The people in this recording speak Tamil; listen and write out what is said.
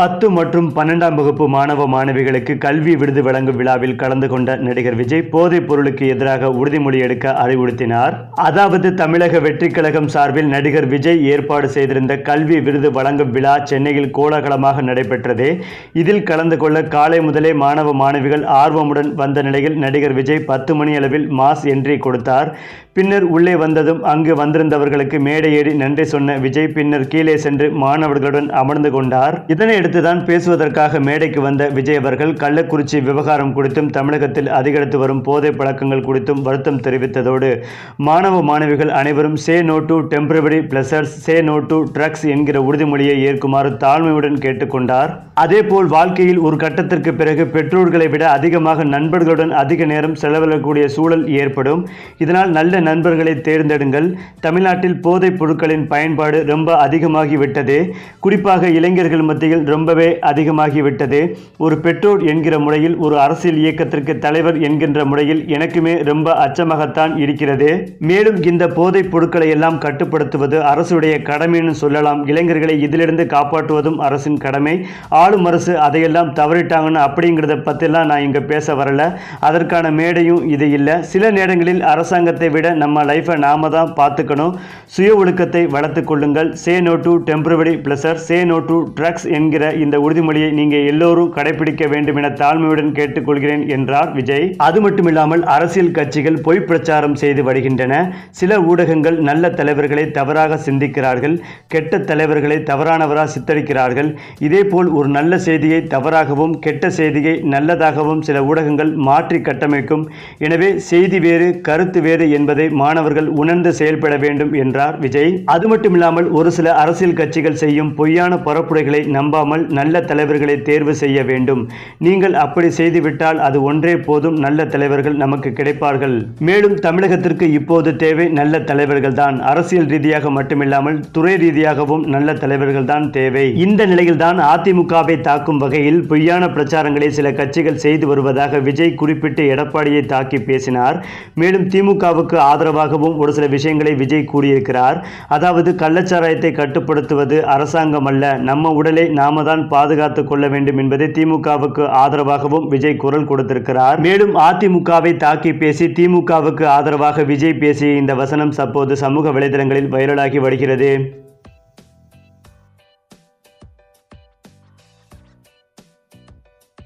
பத்து மற்றும் பன்னெண்டாம் வகுப்பு மாணவ மாணவிகளுக்கு கல்வி விருது வழங்கும் விழாவில் கலந்து கொண்ட நடிகர் விஜய் போதைப் பொருளுக்கு எதிராக உறுதிமொழி எடுக்க அறிவுறுத்தினார். அதாவது தமிழக வெற்றிக் கழகம் சார்பில் நடிகர் விஜய் ஏற்பாடு செய்திருந்த கல்வி விருது வழங்கும் விழா சென்னையில் கோலாகலமாக நடைபெற்றது. இதில் கலந்து கொள்ள காலை முதலே மாணவ மாணவிகள் ஆர்வமுடன் வந்த நிலையில் நடிகர் விஜய் பத்து மணி அளவில் மாஸ் என்ட்ரி கொடுத்தார். பின்னர் உள்ளே வந்ததும் அங்கு வந்திருந்தவர்களுக்கு மேடையேறி நன்றி சொன்ன விஜய் பின்னர் கீழே சென்று மாணவர்களுடன் அமர்ந்து கொண்டார். இதனை இதையடுத்துதான் பேசுவதற்காக மேடைக்கு வந்த விஜய் அவர்கள் கள்ளக்குறிச்சி விவகாரம் குறித்தும் தமிழகத்தில் அதிகரித்து வரும் போதை பழக்கங்கள் குறித்தும் வருத்தம் தெரிவித்ததோடு மாணவ மாணவிகள் அனைவரும் say no to temporary pleasures say no to drugs என்கிற உறுதிமொழியை ஏற்குமாறு தாழ்மையுடன் கேட்டுக்கொண்டார். அதேபோல் வாழ்க்கையில் ஒரு கட்டத்திற்கு பிறகு பெற்றோர்களை விட அதிகமாக நண்பர்களுடன் அதிக நேரம் செலவிடக்கூடிய சூழல் ஏற்படும். இதனால் நல்ல நண்பர்களை தேர்ந்தெடுங்கள். தமிழ்நாட்டில் போதைப் பொருட்களின் பயன்பாடு ரொம்ப அதிகமாகிவிட்டது. குறிப்பாக இளைஞர்கள் மத்தியில் ரொம்பவே அதிகமாகிவிட்டது. ஒரு பெற்றோர் என்கிற முறையில் ஒரு அரசியல் இயக்கத்திற்கு தலைவர் என்கின்ற முறையில் எனக்குமே ரொம்ப அச்சமாகத்தான் இருக்கிறது. மேலும் இந்த போதைப் பொருட்களை எல்லாம் கட்டுப்படுத்துவது அரசுடைய கடமைன்னு சொல்லலாம். இளைஞர்களை இதிலிருந்து காப்பாற்றுவதும் அரசின் கடமை. ஆளும் அரசு அதையெல்லாம் தவறிட்டாங்கன்னு அப்படிங்கிறத பற்றிலாம் நான் இங்கே பேச வரல. அதற்கான மேடையும் இது இல்லை. சில நேரங்களில் அரசாங்கத்தை விட நம்ம லைஃப்பை நாம தான் பார்த்துக்கணும். சுய ஒழுக்கத்தை வளர்த்து கொள்ளுங்கள். Say no to temporary pleasure. Say no to drugs என்கிற இந்த உறுதிமொழியை நீங்கள் எல்லோரும் கடைபிடிக்க வேண்டும் என தாழ்மையுடன் கேட்டுக்கொள்கிறேன் என்றார் விஜய். அது மட்டுமில்லாமல் அரசியல் கட்சிகள் பொய் பிரச்சாரம் செய்து வருகின்றன. சில ஊடகங்கள் நல்ல தலைவர்களை தவறாக சிந்திக்கிறார்கள். கெட்ட தலைவர்களை தவறானவராக சித்தரிக்கிறார்கள். இதேபோல் ஒரு நல்ல செய்தியை தவறாகவும் கெட்ட செய்தியை நல்லதாகவும் சில ஊடகங்கள் மாற்றி கட்டமைக்கும். எனவே செய்தி வேறு கருத்து வேறு என்பதை மாணவர்கள் உணர்ந்து செயல்பட வேண்டும் என்றார் விஜய். அது மட்டுமில்லாமல் ஒரு சில அரசியல் கட்சிகள் செய்யும் பொய்யான பரப்புரைகளை நம்பாமல் நல்ல தலைவர்களை தேர்வு செய்ய வேண்டும். நீங்கள் அப்படி செய்துவிட்டால் அது ஒன்றே போதும் நல்ல தலைவர்கள் நமக்கு கிடைப்பார்கள். மேலும் தமிழகத்திற்கு இப்போது தேவை நல்ல தலைவர்கள் தான் அரசியல் ரீதியாக மட்டுமில்லாமல் துறை ரீதியாகவும் நல்ல தலைவர்கள் தான் தேவை. இந்த நிலையில்தான் அதிமுகவை தாக்கும் வகையில் பொய்யான பிரச்சாரங்களை சில கட்சிகள் செய்து வருவதாக விஜய் குறிப்பிட்டு எடப்பாடியை தாக்கி பேசினார். மேலும் திமுகவுக்கு ஆதரவாகவும் ஒரு சில விஷயங்களை விஜய் கூறியிருக்கிறார். அதாவது கள்ளச்சாராயத்தை கட்டுப்படுத்துவது அரசாங்கம் அல்ல நம்ம உடலை நாம தான் பாதுகாத்து கொள்ள வேண்டும் என்பதை திமுகவுக்கு ஆதரவாகவும் விஜய் குரல் கொடுத்திருக்கிறார். மேலும் அதிமுகவை தாக்கி பேசி திமுகவுக்கு ஆதரவாக விஜய் பேசிய இந்த வசனம் தற்போது சமூக வலைதளங்களில் வைரலாகி வருகிறது.